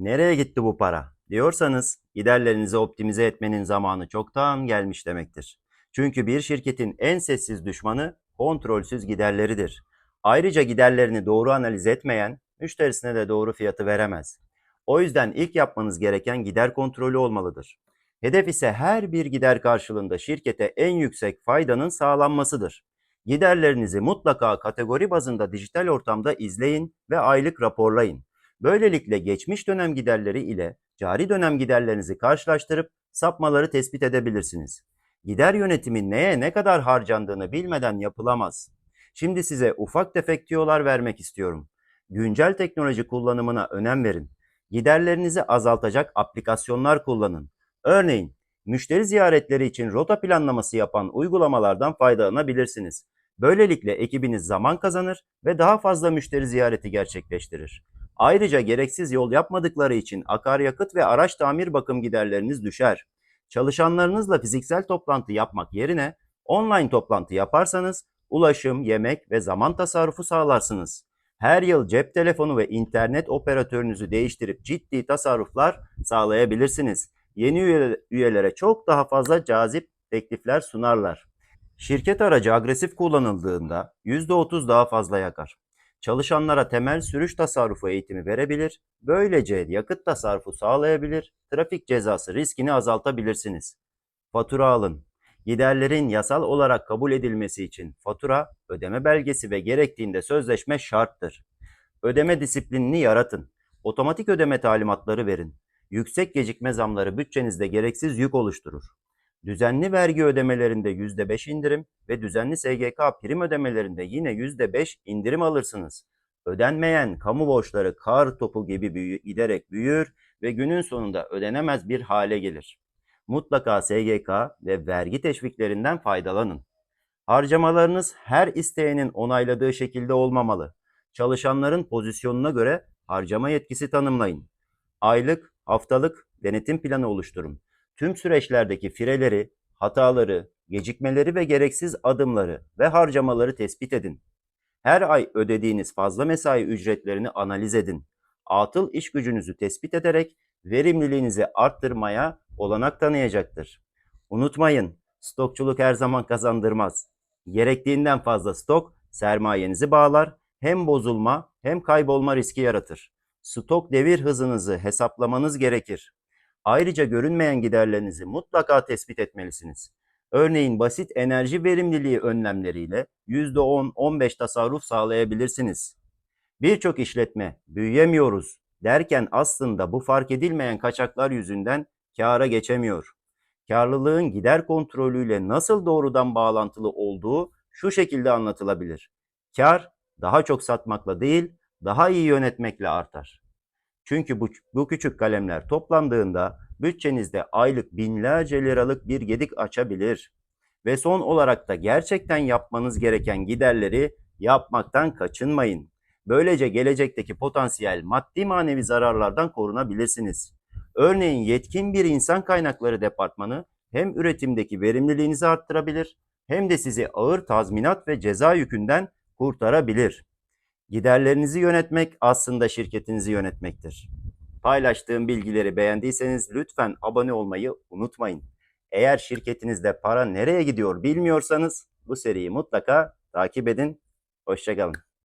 Nereye gitti bu para? diyorsanız giderlerinizi optimize etmenin zamanı çoktan gelmiş demektir. Çünkü bir şirketin en sessiz düşmanı kontrolsüz giderleridir. Ayrıca giderlerini doğru analiz etmeyen müşterisine de doğru fiyatı veremez. O yüzden ilk yapmanız gereken gider kontrolü olmalıdır. Hedef ise her bir gider karşılığında şirkete en yüksek faydanın sağlanmasıdır. Giderlerinizi mutlaka kategori bazında dijital ortamda izleyin ve aylık raporlayın. Böylelikle geçmiş dönem giderleri ile cari dönem giderlerinizi karşılaştırıp sapmaları tespit edebilirsiniz. Gider yönetimi neye ne kadar harcandığını bilmeden yapılamaz. Şimdi size ufak tefek tüyolar vermek istiyorum. Güncel teknoloji kullanımına önem verin. Giderlerinizi azaltacak aplikasyonlar kullanın. Örneğin, müşteri ziyaretleri için rota planlaması yapan uygulamalardan faydalanabilirsiniz. Böylelikle ekibiniz zaman kazanır ve daha fazla müşteri ziyareti gerçekleştirir. Ayrıca gereksiz yol yapmadıkları için akaryakıt ve araç tamir bakım giderleriniz düşer. Çalışanlarınızla fiziksel toplantı yapmak yerine online toplantı yaparsanız ulaşım, yemek ve zaman tasarrufu sağlarsınız. Her yıl cep telefonu ve internet operatörünüzü değiştirip ciddi tasarruflar sağlayabilirsiniz. Yeni üye- üyelere çok daha fazla cazip teklifler sunarlar. Şirket aracı agresif kullanıldığında %30 daha fazla yakar. Çalışanlara temel sürüş tasarrufu eğitimi verebilir, böylece yakıt tasarrufu sağlayabilir, trafik cezası riskini azaltabilirsiniz. Fatura alın. Giderlerin yasal olarak kabul edilmesi için fatura, ödeme belgesi ve gerektiğinde sözleşme şarttır. Ödeme disiplinini yaratın. Otomatik ödeme talimatları verin. Yüksek gecikme zamları bütçenizde gereksiz yük oluşturur. Düzenli vergi ödemelerinde %5 indirim ve düzenli SGK prim ödemelerinde yine %5 indirim alırsınız. Ödenmeyen kamu borçları kar topu gibi büyü, giderek büyür ve günün sonunda ödenemez bir hale gelir. Mutlaka SGK ve vergi teşviklerinden faydalanın. Harcamalarınız her isteyenin onayladığı şekilde olmamalı. Çalışanların pozisyonuna göre harcama yetkisi tanımlayın. Aylık, haftalık denetim planı oluşturun. Tüm süreçlerdeki fireleri, hataları, gecikmeleri ve gereksiz adımları ve harcamaları tespit edin. Her ay ödediğiniz fazla mesai ücretlerini analiz edin. Atıl iş gücünüzü tespit ederek verimliliğinizi arttırmaya olanak tanıyacaktır. Unutmayın, stokçuluk her zaman kazandırmaz. Gerektiğinden fazla stok sermayenizi bağlar, hem bozulma hem kaybolma riski yaratır. Stok devir hızınızı hesaplamanız gerekir. Ayrıca görünmeyen giderlerinizi mutlaka tespit etmelisiniz. Örneğin basit enerji verimliliği önlemleriyle %10-15 tasarruf sağlayabilirsiniz. Birçok işletme büyüyemiyoruz derken aslında bu fark edilmeyen kaçaklar yüzünden kâra geçemiyor. Karlılığın gider kontrolüyle nasıl doğrudan bağlantılı olduğu şu şekilde anlatılabilir. Kar daha çok satmakla değil, daha iyi yönetmekle artar. Çünkü bu, bu küçük kalemler toplandığında bütçenizde aylık binlerce liralık bir gedik açabilir. Ve son olarak da gerçekten yapmanız gereken giderleri yapmaktan kaçınmayın. Böylece gelecekteki potansiyel maddi manevi zararlardan korunabilirsiniz. Örneğin yetkin bir insan kaynakları departmanı hem üretimdeki verimliliğinizi arttırabilir hem de sizi ağır tazminat ve ceza yükünden kurtarabilir. Giderlerinizi yönetmek aslında şirketinizi yönetmektir. Paylaştığım bilgileri beğendiyseniz lütfen abone olmayı unutmayın. Eğer şirketinizde para nereye gidiyor bilmiyorsanız bu seriyi mutlaka takip edin. Hoşçakalın.